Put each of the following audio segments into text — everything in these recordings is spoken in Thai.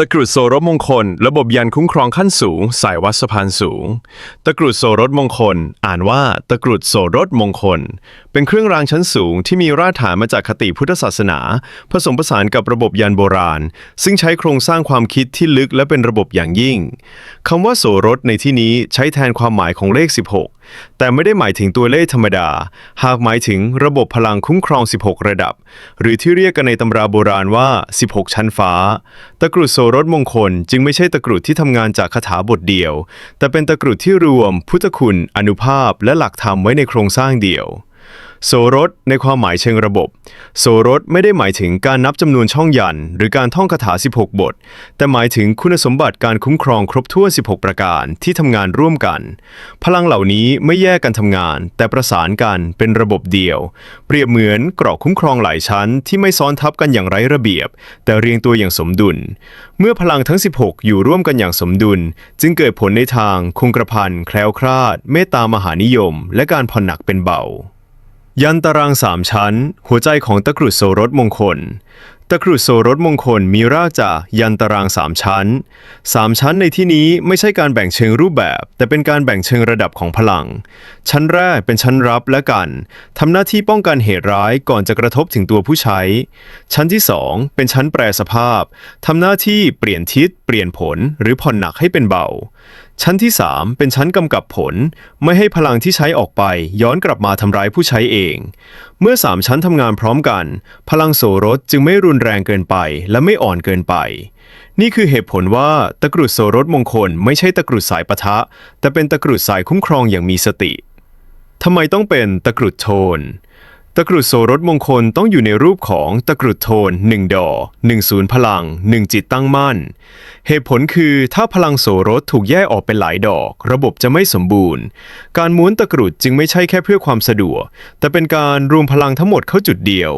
ตะกรุดโสรถมงคล ระบบยันคุ้มครองขั้นสูง สายวัดสะพานสูง ตะกรุดโสรถมงคล อ่านว่าตะกรุดโสรถมงคล เป็นเครื่องรางชั้นสูงที่มีรากฐานมาจากคติพุทธศาสนา ผสมผสานกับระบบยันโบราณ ซึ่งใช้โครงสร้างความคิดที่ลึกและเป็นระบบอย่างยิ่งคำว่าโสรถในที่นี้ใช้แทนความหมายของเลข 16 แต่ไม่ได้หมายถึงตัวเลขธรรมดา หากหมายถึงระบบพลังคุ้มครอง 16 ระดับ หรือที่เรียกกันในตำราโบราณว่า 16 ชั้นฟ้า ตะกรุดโสรถมงคลจึงไม่ใช่ตะกรุดที่ทำงานจากคาถาบทเดียว แต่เป็นตะกรุดที่รวม พุทธคุณ อนุภาพ และหลักธรรมไว้ในโครงสร้างเดียว โสรถในความหมายเชิงระบบ โสรถไม่ได้หมายถึงการนับจำนวนช่องยัน หรือการท่องคาถา 16 บท แต่หมายถึงคุณสมบัติการคุ้มครองครบถ้วน 16 ประการที่ทำงานร่วมกัน พลังเหล่านี้ไม่แยกกันทำงาน แต่ประสานกันเป็นระบบเดียว เปรียบเหมือนเกราะคุ้มครองหลายชั้นที่ไม่ซ้อนทับกันอย่างไร้ระเบียบ แต่เรียงตัวอย่างสมดุล เมื่อพลังทั้ง 16 อยู่ร่วมกันอย่างสมดุล จึงเกิดผลในทางคงกระพันแคล้วคลาด เมตตามหานิยม และการผ่อนหนักเป็นเบา ยันตารางสามชั้น หัวใจของตะกรุดโสรสมงคล ตะกรุดโสรถมงคลมีรากจากยันตารางสามชั้นสามชั้นในที่นี้ไม่ใช่การแบ่งเชิงรูปแบบ แต่เป็นการแบ่งเชิงระดับของพลัง ชั้นแรกเป็นชั้นรับและกันทำหน้าที่ป้องกันเหตุร้ายก่อนจะกระทบถึงตัวผู้ใช้ ชั้นที่สองเป็นชั้นแปรสภาพทำหน้าที่เปลี่ยนทิศ เปลี่ยนผลหรือผ่อนหนักให้เป็นเบา ชั้นที่ 3 เป็นชั้นกำกับผล ไม่ให้พลังที่ใช้ออกไป ย้อนกลับมาทำร้ายผู้ใช้เองเมื่อ3ชั้นทำงานพร้อมกัน พลังโสรถจึงไม่รุนแรงเกินไปและไม่อ่อนเกินไป นี่คือเหตุผลว่าตะกรุดโสรถมงคลไม่ใช่ตะกรุดสายปะทะ แต่เป็นตะกรุดสายคุ้มครองอย่างมีสติทำไมต้องเป็นตะกรุดโทน ตะกรุดโสรถมงคลต้องอยู่ในรูปของตะกรุดโทน 1 ดอก1ศูนย์พลัง 1 จิตตั้งมั่น เหตุผลคือถ้าพลังโสรถถูกแยกออกเป็นหลายดอก ระบบจะไม่สมบูรณ์ การม้วนตะกรุดจึงไม่ใช่แค่เพื่อความสะดวก แต่เป็นการรวมพลังทั้งหมดเข้าจุดเดียว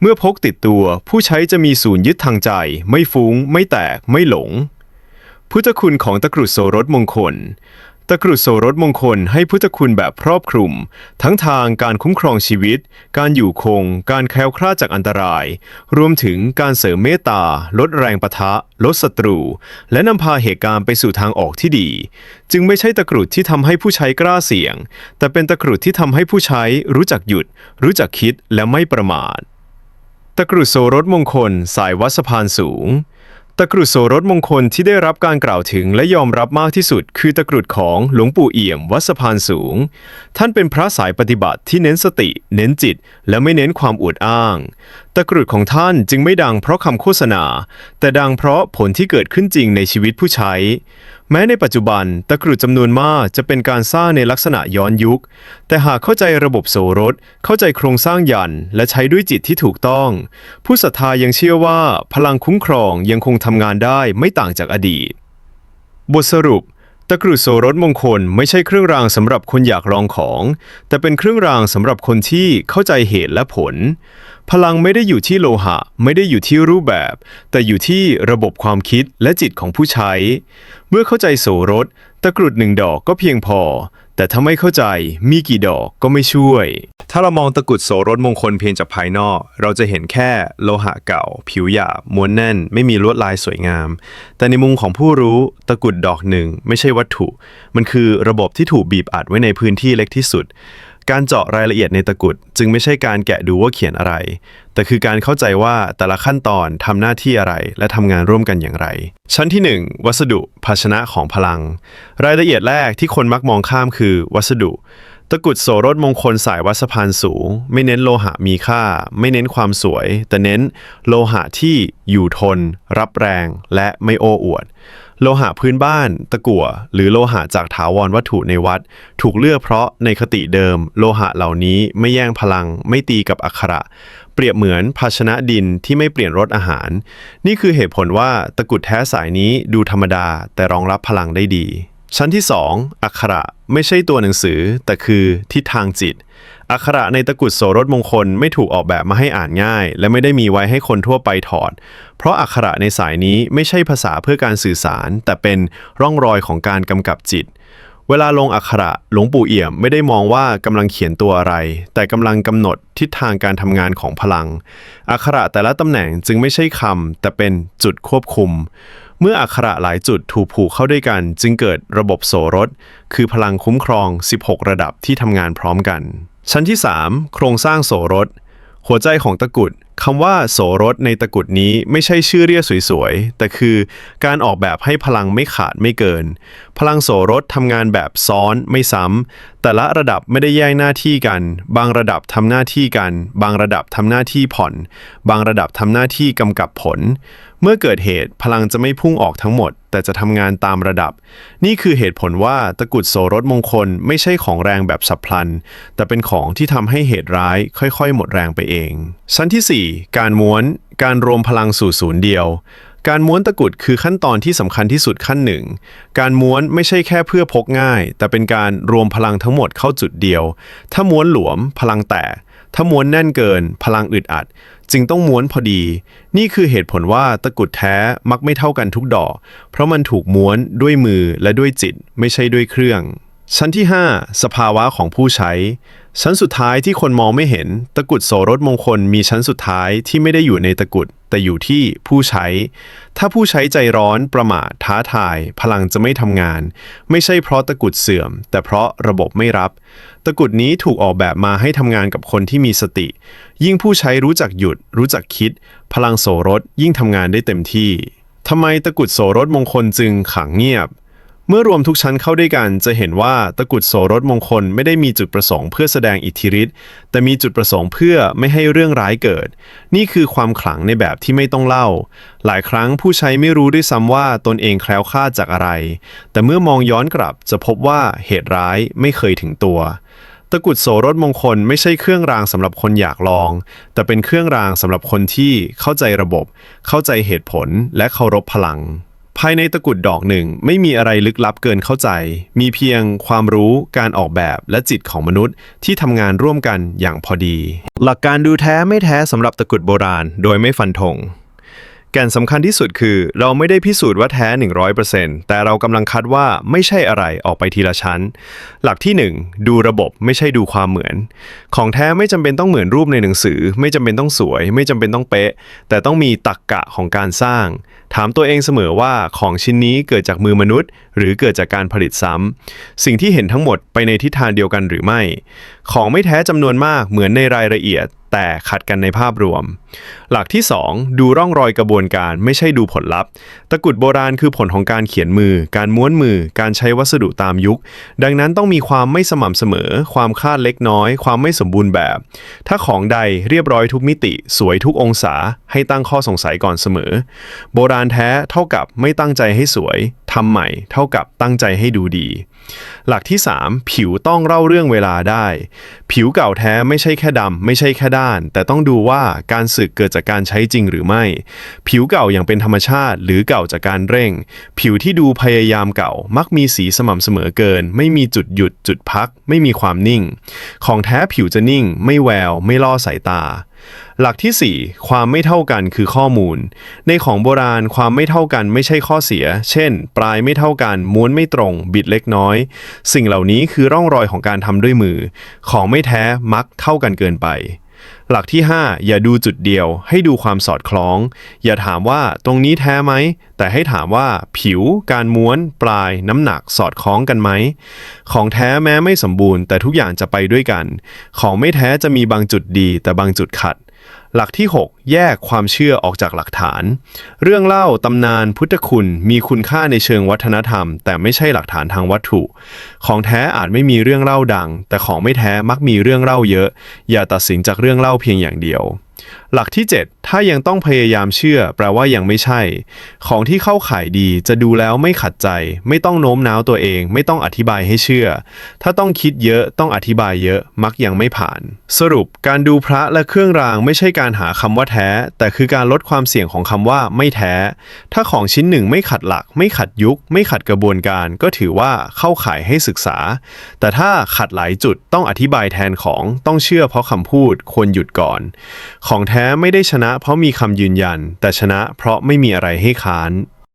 เมื่อพกติดตัวผู้ใช้จะมีศูนย์ยึดทางใจ ไม่ฟุ้ง ไม่แตก ไม่หลง พุทธคุณของตะกรุดโสรถมงคล ตะกรุดโสรถมงคลให้พุทธคุณแบบครอบคลุม ทั้งทางการคุ้มครองชีวิต การอยู่คง การแคล้วคลาดจากอันตราย รวมถึงการเสริมเมตตา ลดแรงปะทะ ลดศัตรู และนำพาเหตุการณ์ไปสู่ทางออกที่ดี จึงไม่ใช่ตะกรุดที่ทำให้ผู้ใช้กล้าเสี่ยง แต่เป็นตะกรุดที่ทำให้ผู้ใช้รู้จักหยุด รู้จักคิดและไม่ประมาท ตะกรุดโสรถมงคล สายวัดสะพานสูง ตะกรุดโสรถมงคลที่ได้รับการกล่าวถึงและยอมรับมากที่สุด คือตะกรุดของหลวงปู่เอี่ยมวัดสะพานสูง ท่านเป็นพระสายปฏิบัติที่เน้นสติ เน้นจิต และไม่เน้นความอวดอ้าง ตะกรุดของท่านจึงไม่ดังเพราะคำโฆษณา แต่ดังเพราะผลที่เกิดขึ้นจริงในชีวิตผู้ใช้ แม้ในปัจจุบันตะกรุดจำนวนมากจะเป็นการสร้างในลักษณะย้อนยุค แต่หากเข้าใจระบบโสรถ เข้าใจโครงสร้างยันและใช้ด้วยจิตที่ถูกต้อง ผู้ศรัทธายังเชื่อว่าพลังคุ้มครองยังคงทำงานได้ไม่ต่างจากอดีต บทสรุป ตะกรุดโสรสมงคลไม่ใช่เครื่องรางสำหรับคนอยากลองของ แต่เป็นเครื่องรางสำหรับคนที่เข้าใจเหตุและผล พลังไม่ได้อยู่ที่โลหะ ไม่ได้อยู่ที่รูปแบบ แต่อยู่ที่ระบบความคิดและจิตของผู้ใช้ เมื่อเข้าใจโสรสตะกรุดหนึ่งดอกก็เพียงพอ แต่ถ้าไม่เข้าใจมีกี่ดอกก็ไม่ช่วย ถ้าเรามองตะกุดโสรถมงคลเพียงจากภายนอก เราจะเห็นแค่โลหะเก่า ผิวหยาบม้วนแน่น ไม่มีลวดลายสวยงาม แต่ในมุมของผู้รู้ตะกุดดอกหนึ่งไม่ใช่วัตถุ มันคือระบบที่ถูกบีบอัดไว้ในพื้นที่เล็กที่สุด การเจาะรายละเอียดในตะกุดจึงไม่ใช่การแกะดูว่าเขียนอะไร แต่คือการเข้าใจว่าแต่ละขั้นตอนทำหน้าที่อะไร และทำงานร่วมกันอย่างไร ชั้นที่ 1 วัสดุ ภาชนะของพลัง รายละเอียดแรกที่คนมักมองข้ามคือวัสดุ ตะกุดโสรถมงคลสายวัดสะพานสูง ไม่เน้นโลหะมีค่า ไม่เน้นความสวย แต่เน้นโลหะที่อยู่ทน รับแรง และไม่โอ้อวด โลหะพื้นบ้าน ตะกั่ว หรือโลหะจากถาวรวัตถุในวัด ถูกเลือกเพราะในคติเดิม โลหะเหล่านี้ไม่แย่งพลัง ไม่ตีกับอักขระ เปรียบเหมือนภาชนะดินที่ไม่เปลี่ยนรสอาหาร นี่คือเหตุผลว่าตะกุดแท้สายนี้ดูธรรมดา แต่รองรับพลังได้ดี ชั้นที่ 2 อักขระไม่ใช่ตัวหนังสือ แต่คือทิศทางจิต อักขระในตะกุดโสรถมงคลไม่ถูกออกแบบมาให้อ่านง่าย และไม่ได้มีไว้ให้คนทั่วไปถอด เพราะอักขระในสายนี้ไม่ใช่ภาษาเพื่อการสื่อสาร แต่เป็นร่องรอยของการกำกับจิต เวลาลงอักขระหลวงปู่เอี่ยมไม่ได้มองว่ากำลังเขียนตัวอะไร แต่กำลังกำหนดทิศทางการทำงานของพลัง อักขระแต่ละตำแหน่งจึงไม่ใช่คำแต่เป็นจุดควบคุม เมื่ออักขระหลายจุดถูกผูกเข้าด้วยกัน จึงเกิดระบบโสรถคือพลังคุ้มครอง 16 ระดับที่ทำงานพร้อมกัน ชั้นที่ 3 โครงสร้างโสรถหัวใจของตะกุดคำว่าโสรถในตะกุดนี้ไม่ใช่ชื่อเรียกสวยๆ แต่คือการออกแบบให้พลังไม่ขาดไม่เกิน พลังโสรถทำงานแบบซ้อนไม่ซ้ำ แต่ละระดับไม่ได้แย่งหน้าที่กัน บางระดับทำหน้าที่กัน บางระดับทำหน้าที่ผ่อน บางระดับทำหน้าที่กำกับผล เมื่อเกิดเหตุพลังจะไม่พุ่งออกทั้งหมด แต่จะทำงานตามระดับ นี่คือเหตุผลว่าตะกุดโสรถมงคลไม่ใช่ของแรงแบบสับพลัน แต่เป็นของที่ทำให้เหตุร้ายค่อยๆ หมดแรงไปเอง ชั้นที่ 4 การม้วน การรวมพลังสู่ศูนย์เดียวการม้วนตะกุดคือขั้นตอนที่สำคัญที่สุดขั้นหนึ่ง การม้วนไม่ใช่แค่เพื่อพกง่าย แต่เป็นการรวมพลังทั้งหมดเข้าจุดเดียว ถ้าม้วนหลวมพลังแตก ถ้าม้วนแน่นเกิน พลังอึดอัด จึงต้องม้วนพอดี นี่คือเหตุผลว่าตะกุดแท้มักไม่เท่ากันทุกดอก เพราะมันถูกม้วนด้วยมือและด้วยจิตไม่ใช่ด้วยเครื่อง ชั้นที่ 5 สภาวะของผู้ใช้ ชั้นสุดท้ายที่คนมองไม่เห็น ตะกุดโสรถมงคลมีชั้นสุดท้ายที่ไม่ได้อยู่ในตะกุด แต่อยู่ที่ผู้ใช้ ถ้าผู้ใช้ใจร้อนประมาทท้าทาย พลังจะไม่ทำงาน ไม่ใช่เพราะตะกุดเสื่อม แต่เพราะระบบไม่รับ ตะกุดนี้ถูกออกแบบมาให้ทำงานกับคนที่มีสติ ยิ่งผู้ใช้รู้จักหยุด รู้จักคิด พลังโสรถยิ่งทำงานได้เต็มที่ทำไมตะกุดโสรถมงคลจึงขังเงียบ เมื่อรวมทุกชั้นเข้าด้วยกัน จะเห็นว่าตะกุดโสรถมงคลไม่ได้มีจุดประสงค์เพื่อแสดงอิทธิฤทธิ์แต่มีจุดประสงค์เพื่อไม่ให้เรื่องร้ายเกิด นี่คือความขลังในแบบที่ไม่ต้องเล่า หลายครั้งผู้ใช้ไม่รู้ด้วยซ้ำว่าตนเองแคล้วคลาดจากอะไร แต่เมื่อมองย้อนกลับจะพบว่าเหตุร้ายไม่เคยถึงตัวตะกุดโสรถมงคลไม่ใช่เครื่องรางสำหรับคนอยากลอง แต่เป็นเครื่องรางสำหรับคนที่เข้าใจระบบ เข้าใจเหตุผลและเคารพพลัง ภายในตะกรุดดอกหนึ่งไม่มีอะไรลึกลับเกินเข้าใจ มีเพียงความรู้การออกแบบและจิตของมนุษย์ที่ทำงานร่วมกันอย่างพอดี หลักการดูแท้ไม่แท้สำหรับตะกรุดโบราณ โดยไม่ฟันธง แก่นสำคัญที่สุดคือ เราไม่ได้พิสูจน์ว่าแท้ 100%แต่เรากำลังคัดว่าไม่ใช่อะไรออกไปทีละชั้น หลักที่ 1 ดูระบบไม่ใช่ดูความเหมือน ของแท้ไม่จำเป็นต้องเหมือนรูปในหนังสือ ไม่จำเป็นต้องสวย ไม่จำเป็นต้องเป๊ะ แต่ต้องมีตรรกกะของการสร้าง ถามตัวเองเสมอว่าของชิ้นนี้เกิดจากมือมนุษย์ หรือเกิดจากการผลิตซ้ำสิ่งที่เห็นทั้งหมดไปในทิศทางเดียวกันหรือไม่ ของไม่แท้จำนวนมากเหมือนในรายละเอียด แต่ขัดกันในภาพรวม หลักที่ 2 ดูร่องรอยกระบวนการไม่ใช่ดูผลลัพธ์ ตะกุดโบราณคือผลของการเขียนมือ การม้วนมือ การใช้วัสดุตามยุค ดังนั้นต้องมีความไม่สม่ำเสมอ ความคาดเล็กน้อย ความไม่สมบูรณ์แบบ ถ้าของใดเรียบร้อยทุกมิติ สวยทุกองศา ให้ตั้งข้อสงสัยก่อนเสมอ โบราณแท้เท่ากับไม่ตั้งใจให้สวยทำใหม่ เท่ากับตั้งใจให้ดูดี หลักที่ 3 ผิวต้องเล่าเรื่องเวลาได้ ผิวเก่าแท้ไม่ใช่แค่ดำไม่ใช่แค่ด้าน แต่ต้องดูว่าการสึกเกิดจากการใช้จริงหรือไม่ ผิวเก่าอย่างเป็นธรรมชาติ หรือเก่าจากการเร่ง ผิวที่ดูพยายามเก่า มักมีสีสม่ำเสมอเกิน ไม่มีจุดหยุดจุดพัก ไม่มีความนิ่ง ของแท้ผิวจะนิ่ง ไม่แวว ไม่ล่อสายตา หลักที่ 4 ความไม่เท่ากันคือข้อมูล ในของโบราณความไม่เท่ากันไม่ใช่ข้อเสีย เช่น ปลายไม่เท่ากัน ม้วนไม่ตรง บิดเล็กน้อย สิ่งเหล่านี้คือร่องรอยของการทำด้วยมือ ของไม่แท้มักเท่ากันเกินไป หลักที่ 5 อย่าดูจุดเดียว ให้ดูความสอดคล้อง อย่าถามว่าตรงนี้แท้ไหม แต่ให้ถามว่าผิว การม้วน ปลาย น้ำหนักสอดคล้องกันไหม ของแท้แม้ไม่สมบูรณ์ แต่ทุกอย่างจะไปด้วยกัน ของไม่แท้จะมีบางจุดดี แต่บางจุดขัด หลักที่ 6 แยกความเชื่อออกจากหลักฐาน เรื่องเล่าตำนานพุทธคุณมีคุณค่าในเชิงวัฒนธรรม แต่ไม่ใช่หลักฐานทางวัตถุ ของแท้อาจไม่มีเรื่องเล่าดัง แต่ของไม่แท้มักมีเรื่องเล่าเยอะ อย่าตัดสินจากเรื่องเล่าเพียงอย่างเดียว หลักที่ 7 ถ้ายังต้องพยายามเชื่อ แปลว่ายังไม่ใช่ ของที่เข้าขายดีจะดูแล้วไม่ขัดใจ ไม่ต้องโน้มน้าวตัวเอง ไม่ต้องอธิบายให้เชื่อ ถ้าต้องคิดเยอะต้องอธิบายเยอะมักยังไม่ผ่าน สรุปการดูพระและเครื่องรางไม่ใช่การหาคำว่าแท้ แต่คือการลดความเสี่ยงของคำว่าไม่แท้ ถ้าของชิ้นหนึ่งไม่ขัดหลัก ไม่ขัดยุค ไม่ขัดกระบวนการ ก็ถือว่าเข้าขายให้ศึกษา แต่ถ้าขัดหลายจุดต้องอธิบายแทนของต้องเชื่อเพราะคำพูดควรหยุดก่อนของแท้ไม่ได้ชนะเพราะมีคำยืนยัน แต่ชนะเพราะไม่มีอะไรให้ค้าน